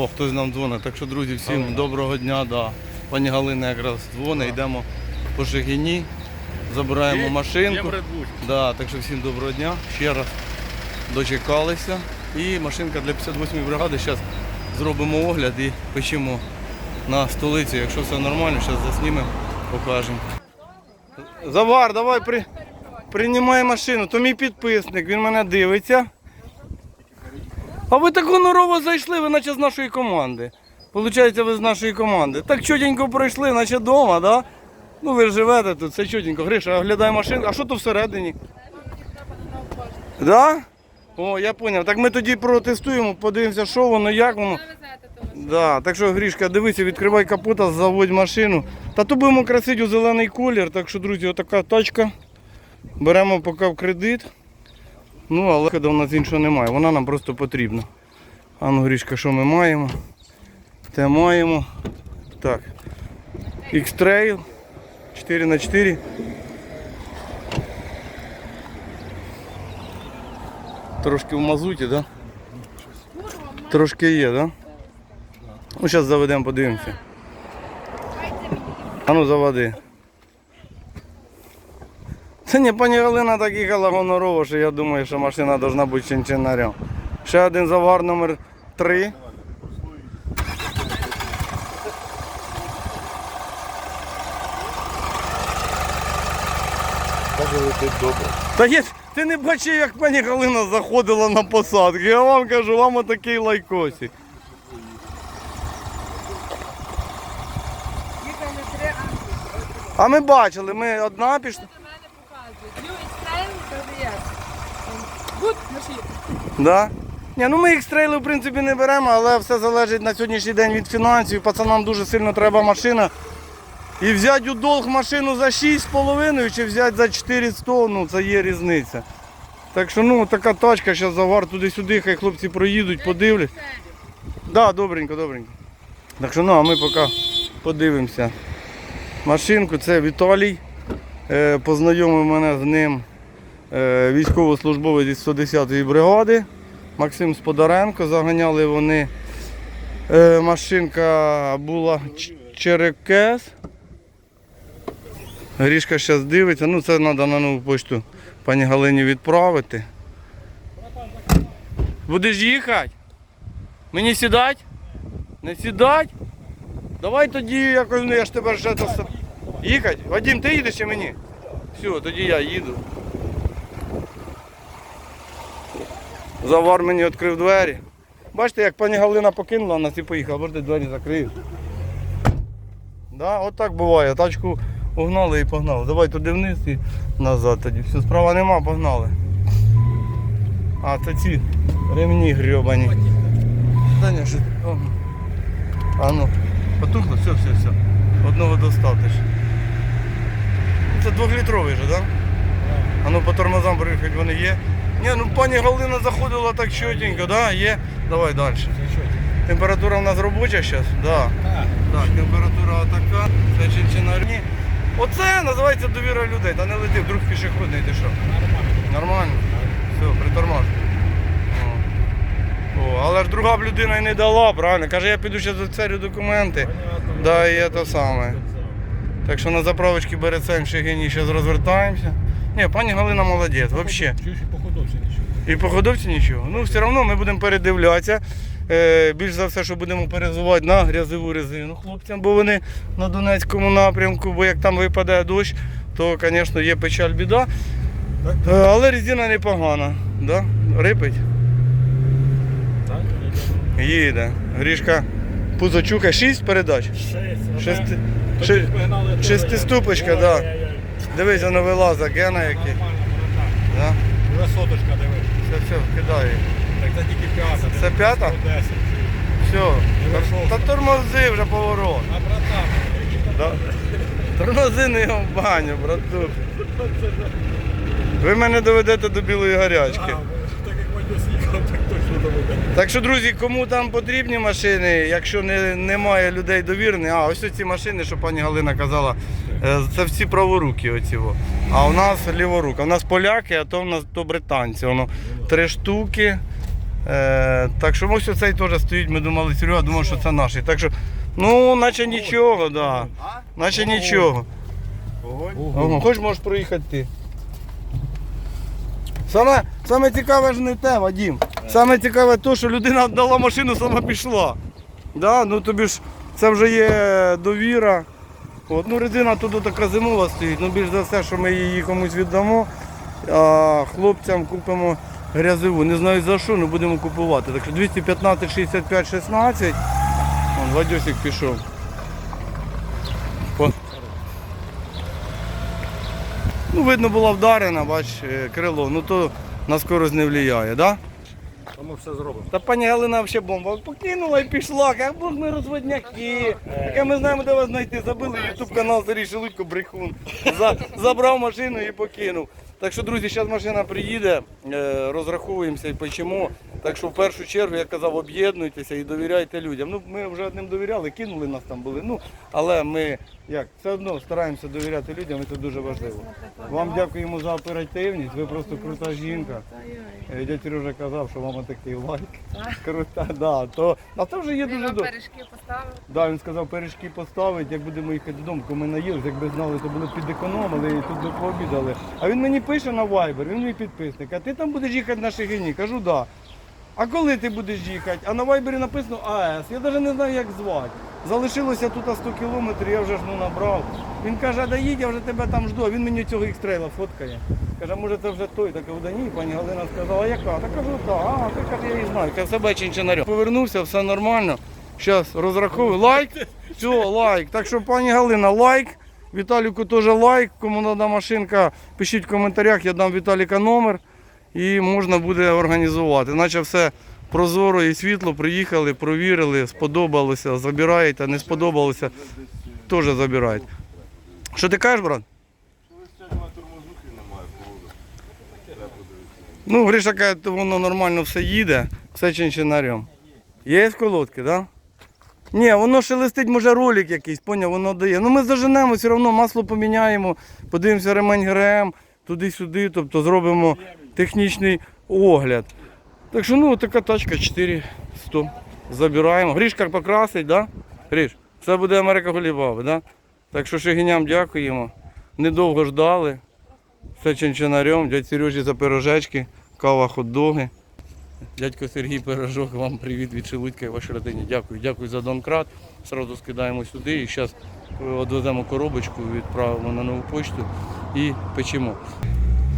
О, хтось нам дзвонить. Так що, друзі, всім доброго дня. Да. Пані Галина якраз дзвонить, йдемо по Шигині, забираємо машинку. Да, так що всім доброго дня. Ще раз дочекалися. І машинка для 58-ї бригади. Зараз зробимо огляд і печемо на столицю. Якщо все нормально, зараз заснімемо, покажемо. Завар, давай при... приймай машину. То мій підписник, він мене дивиться. А ви так гонорово зайшли, ви наче з нашої команди. Получається, ви з нашої команди. Так чотенько пройшли, наче вдома, да? Ну ви ж живете тут, все чотенько. Гриша, оглядай машину. А що тут всередині? Да? О, я зрозумів. Так ми тоді протестуємо, подивимося, що воно, як воно. Да, так що, Грішка, дивися, відкривай капота, заводь машину. Та то будемо красити у зелений колір. Так що, друзі, отака тачка. Беремо поки в кредит. Ну, але коли в нас іншого немає, вона нам просто потрібна. А ну, Грішка, що ми маємо? Те маємо. Так. X-Trail 4х4. Трошки в мазуті, так? Да? Трошки є, так? Да? Ну, зараз заведемо, подивимося. А ну заводи. Не пані Галина так їхала гонорово, що я думаю, що машина повинна бути чинчинарем. Ще один завар номер 3. Каже. Та є, ти не бачив, як пані Галина заходила на посадки. Я вам кажу, вам отакий лайкосик. А ми бачили, ми одна пішла. Машина. Да? Ні, ну ми їх стрейли в принципі не беремо, але все залежить на сьогоднішній день від фінансів. Пацанам дуже сильно треба машина. І взяти у долг машину за 6,5 чи взяти за 400, ну це є різниця. Так що ну така тачка, зараз завар туди-сюди, хай хлопці проїдуть, подивлять. Да, добренько, добренько. Так що ну, а ми поки подивимося. Машинку, це Віталій. Е, познайомив мене з ним е, військовослужбовець із 110-ї бригади. Максим Сподаренко. Заганяли вони. Е, машинка була Черекес. Грішка зараз дивиться. Ну це треба на нову почту пані Галині відправити. Будеш їхати? Мені сідати? Не сідати? Давай тоді якось, ну я ж тебе ще до себе- Їхати? Вадим, ти їдеш чи мені? Все, тоді я їду. Завар мені відкрив двері. Бачите, як пані Галина покинула нас і поїхала, бачите, двері закрию. Да, от так буває. Тачку угнали і погнали. Давай туди вниз і назад тоді. Все, справа нема, погнали. А, це ці ремні грьобані. Та що... А ну, потухло, все, все, все. Одного достав ти ж. Це двохлітровий же, так? Да? А ну по тормозам приїхати вони є. Ні, ну пані Галина заходила так чотенько, да, є. Давай далі. Температура у нас робоча зараз? Да. Так, температура така, це чинчинарні. Оце називається довіра людей. Та не лети, вдруг пішохідний ти що. Нормально. Все, притормаж. О, але ж друга б людина і не дала, правильно? Каже, я піду ще за царю документи. Да, і це саме. Так що на заправочці Берецем Шигині зараз розвертаємося. Ні, пані Галина молодець, взагалі. І походовці нічого. І походовці нічого. Ну, все одно ми будемо передивлятися. Е, більш за все, що будемо перезувати на грязову резину хлопцям, бо вони на Донецькому напрямку, бо як там випадає дощ, то, звісно, є печаль біда. Е, але резина непогана. Да? Рипить. Так, їде. Їде. Грішка Пузочука, Шість передач. 6. 6. Ши... Шестиступочка, так. Да. Дивись, воно вилазить, гена який. Да? Вже соточка диви. Все, все, кидає. Так це тільки п'ята. Це п'ята? Все. Та, тормози вже поворот. А братан, Да. Тормози не його в баню, братух. Ви мене доведете до білої гарячки. а, так як Вадюс їхав, так точно доведе. Так що, друзі, кому там потрібні машини, якщо не, немає людей довірених, а ось ці машини, що пані Галина казала, е, це всі праворуки оці. во. А у нас ліворука. У нас поляки, а то в нас то британці. Воно три штуки. Е, так що ось цей теж стоїть, ми думали, Серега думав, що це наш. Так що, ну, наче нічого, да. Наче нічого. Ага, Хоч можеш проїхати ти. Саме, саме цікаве ж не те, Вадим. Саме цікаве те, що людина віддала машину, сама пішла. Да? Ну тобі ж це вже є довіра. От, ну, резина тут така зимова стоїть, ну більш за все, що ми її комусь віддамо, а хлопцям купимо грязеву. Не знаю за що, але будемо купувати. Так що 215, 65, 16. Вон, Вадьосик пішов. Ну, видно, була вдарена, бач, е, крило, ну то на скорость не впливає? Да? Ми все зробимо. Та пані Галина взагалі бомба. Покинула і пішла. Як Бог ми розводняки. Яке ми знаємо, де вас знайти. Забили ютуб канал Сергій Шелудько Брехун. За, забрав машину і покинув. Так що, друзі, зараз машина приїде, е, розраховуємося і печемо. Так що в першу чергу я казав, об'єднуйтеся і довіряйте людям. Ну, ми вже одним довіряли, кинули нас там були. Ну, але ми як все одно стараємося довіряти людям, і це дуже важливо. Вам дякуємо за оперативність. Ви просто крута жінка. Е, Дядь Сережа казав, що мама такий лайк. Крута, да. То, а це вже є Він дуже вам добре. пиріжки поставив. Да, він сказав, пиріжки поставить, як будемо їхати додому, коли ми наїлися, якби знали, то були підекономили і тут би пообідали. А він мені пише на Viber, він мій підписник, а ти там будеш їхати на Шигині? Кажу, да. А коли ти будеш їхати? А на Вайбері написано АЕС. Я навіть не знаю, як звати. Залишилося тут 100 кілометрів, я вже ж ну набрав. Він каже, а да їдь, я вже тебе там жду. А він мені цього ікстрейла фоткає. Каже, може це вже той. Так да ні, пані Галина сказала, а яка? Та кажу, так, а, ти каже, я її знаю. Каже, себе чинчинарем. Повернувся, все нормально. Зараз розраховую. Лайк. Все, лайк. Так що, пані Галина, лайк. Віталіку теж лайк. Кому треба машинка, пишіть в коментарях, я дам Віталіка номер і можна буде організувати. Наче все прозоро і світло, приїхали, провірили, сподобалося, забираєте, не сподобалося, теж забираєте. Що ти кажеш, брат? Ну, Гриша каже, воно нормально все їде, все чинчинарем. Є колодки, так? Да? Ні, воно шелестить, може ролик якийсь, поняв, воно дає. Ну ми заженемо, все одно масло поміняємо, подивимося ремень ГРМ, туди-сюди, тобто зробимо технічний огляд. Так що ну така тачка 400. Забираємо. Грішка покрасить, да? Гріш, це буде Америка Голібаби, да? Так що Шегиням дякуємо. Недовго ждали. Все чинчинарем, дядь Сережі за пирожечки, кава, хот-доги. Дядько Сергій Пирожок, вам привіт від Шелудька і вашій родині. Дякую. Дякую за донкрат. Сразу скидаємо сюди і зараз відвеземо коробочку, відправимо на нову почту і печемо.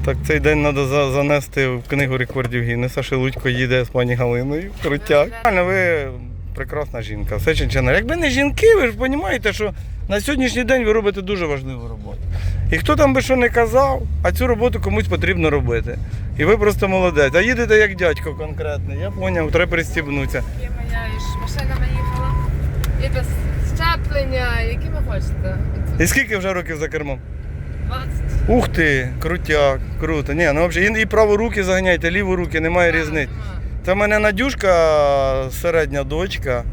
Так цей день треба занести в книгу рекордів Гіннеса. Шелудько їде з пані Галиною. Крутяк. Ви прекрасна жінка. Все чинчина. Якби не жінки, ви ж розумієте, що на сьогоднішній день ви робите дуже важливу роботу. І хто там би що не казав, а цю роботу комусь потрібно робити. І ви просто молодець. А їдете як дядько конкретний. Я зрозумів, треба пристібнутися. Машинами їхала. І без щеплення, які ви хочете. І скільки вже років за кермом? 20. Ух ти, крутяк, круто. Ні, ну взагалі і праву руки заганяйте, ліву руки, немає різниці. Це в мене Надюшка, середня дочка.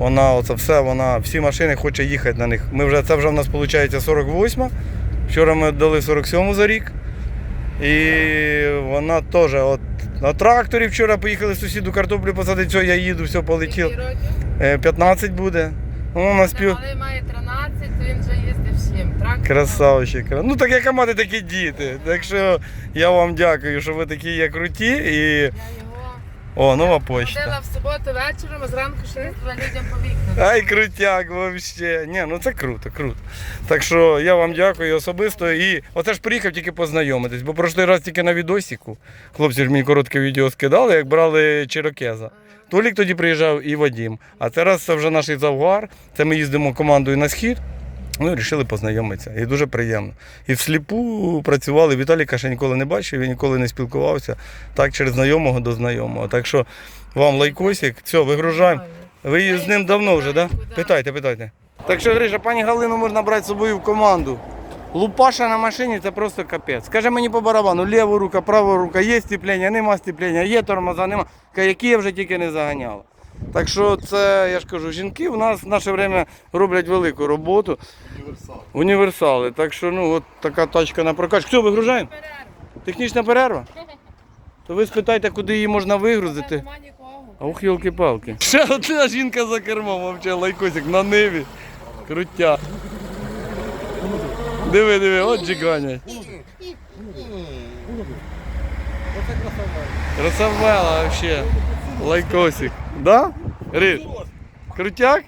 Вона оце все, вона всі машини хоче їхати на них. Ми вже, це вже в нас виходить 48. Вчора ми дали 47 за рік. І вона теж от на тракторі вчора поїхали сусіду картоплю посадити, все, я їду, все полетів. Скільки років? Е, 15 буде. Ну, у нас пів... Має 13, то він вже їздив всім. Трактор. Красавчик. Ну так яка мати такі діти. Так що я вам дякую, що ви такі є круті. І... О, нова почта. ходила в суботу вечором, а зранку ще їздила людям по вікнам. Ай, крутяк вообще. Ні, ну це круто, круто. Так що я вам дякую особисто. І оце ж приїхав тільки познайомитись, бо прошлий раз тільки на відосіку. Хлопці ж мені коротке відео скидали, як брали Чирокеза. Толік тоді приїжджав і Вадім. А зараз це вже наш завгар. Це ми їздимо командою на схід. Ну і вирішили познайомитися. І дуже приємно. І всліпу працювали. Віталіка ще ніколи не бачив, він ніколи не спілкувався. Так, через знайомого до знайомого. Так що вам лайкосик. Все, вигружаємо. Ви з ним давно вже, так? Да? Питайте, питайте. Так що, Гриша, пані Галину можна брати з собою в команду. Лупаша на машині це просто капець. Скаже мені по барабану, ліва рука, права рука, є степлення, нема степлення, є тормоза, нема. Які я вже тільки не заганяла. Так що це, я ж кажу, жінки в нас в наше время роблять велику роботу. Універсали. Так що ну, от така тачка на прокач. Хто вигружаємо? Перерва. Технічна перерва? То ви спитайте, куди її можна вигрузити. А ух, йолки-палки. Ще одна жінка за кермом, мовча лайкосик на ниві. Крутя. Диви, диви, от джиганять. Красавела вообще. Лайкосик. Да? Рит? Крутяк?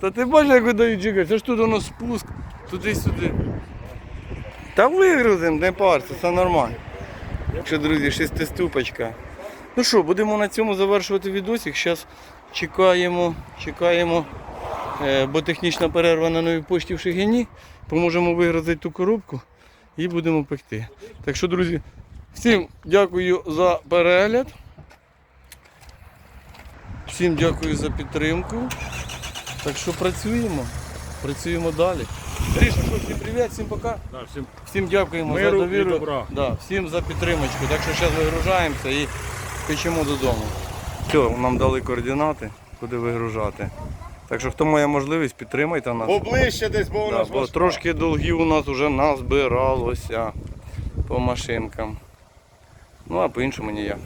Та ти бачиш, як видають джигать? Це ж тут воно спуск, туди-сюди. Та вигрузимо, не парся, все нормально. Якщо, друзі, шестиступочка. Ну що, будемо на цьому завершувати відосик. Зараз чекаємо, чекаємо, е, бо технічна перерва на новій пошті в Шигині. Поможемо вигрузити ту коробку і будемо пекти. Так що, друзі, всім дякую за перегляд. Всім дякую за підтримку. Так що працюємо. Працюємо далі. Гріша, що, всім привіт, всім пока. Да, всім Всім дякуємо Миру за і довіру. добра. Да, всім за підтримочку. Так що зараз вигружаємося і печемо додому. Все, нам дали координати, куди вигружати. Так що хто має можливість, підтримайте нас. Поближче десь, бо у Да, нас бо трошки долгів у нас вже назбиралося по машинкам. Ну а по-іншому ніяк.